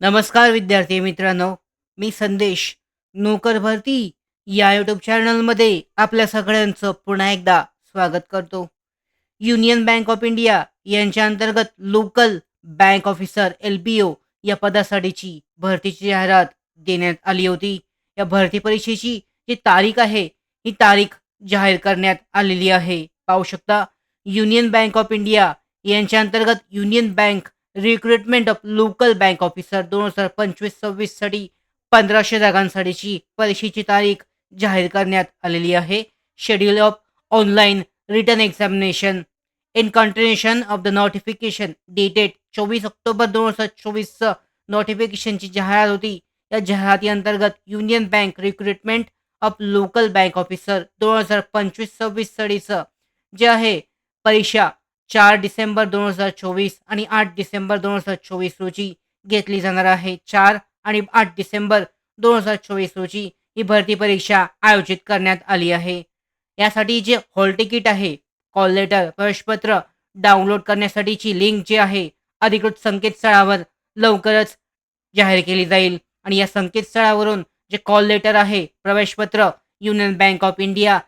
नमस्कार विद्यार्थी मित्रांनो मी संदेश नोकर भरती या यूट्यूब चॅनलमध्ये आपल्या सगळ्यांचं पुन्हा एकदा स्वागत करतो. युनियन बँक ऑफ इंडिया यांच्या अंतर्गत local bank officer L B O या पदासाठीची भरतीची जाहिरात देण्यात आली होती. या भरती परीक्षेची जी तारीख आहे ही तारीख जाहीर करण्यात आलेली आहे. पाहू शकता युनियन बँक ऑफ इंडिया यांच्या अंतर्गत union bank recruitment of local bank officer दोन हजार पंचवीस सव्वीससाठी पंधराशे जागांसाठीची परीक्षेची तारीख जाहीर करण्यात आलेली आहे. Schedule of online return examination in continuation of the notification dated चोवीस ऑक्टोबर दोन हजार चोवीसचं नोटिफिकेशनची जाहिरात होती. या जाहिराती अंतर्गत union bank recruitment of local bank officer दोन हजार पंचवीस सव्वीस सडीचं जे आहे परीक्षा चार डिसेंबर दोन हजार चोवीस आणि आठ डिसेंबर दोन हजार चोवीस रोजी घेतली जाणार आहे. चार आणि आठ डिसेंबर दोन हजार चोवीस रोजी ही भरती परीक्षा आयोजित करण्यात आली आहे. यासाठी जे हॉल तिकीट आहे कॉल लेटर प्रवेशपत्र डाउनलोड करण्यासाठीची लिंक जी आहे अधिकृत संकेतस्थळावर लवकरच जाहीर केली जाईल. आणि या संकेतस्थळावरून जे कॉल लेटर आहे प्रवेशपत्र union bank of India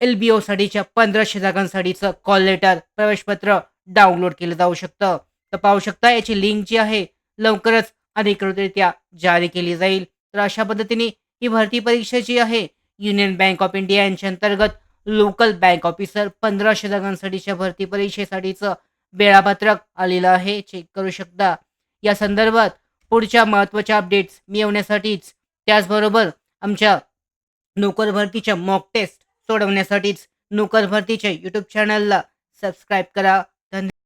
L B ओसाठीच्या पंधराशे जागांसाठीचं कॉल लेटर प्रवेशपत्र डाउनलोड केलं जाऊ शकतं. तर पाहू शकता याची लिंक जी आहे लवकरच अधिकृतरित्या जारी केली जाईल. तर अशा पद्धतीने ही भरती परीक्षा जी आहे युनियन बँक ऑफ इंडिया यांच्या अंतर्गत लोकल बँक ऑफिसर पंधराशे जागांसाठीच्या भरती परीक्षेसाठीचं वेळापत्रक आलेलं आहे. चेक करू शकता. या संदर्भात पुढच्या महत्त्वाच्या अपडेट्स मिळवण्यासाठीच त्याचबरोबर आमच्या नोकर भरतीच्या मॉक टेस्ट सोडवण्यासाठीच नोकर भरतीच्या यूट्यूब चॅनलला सबस्क्राईब करा.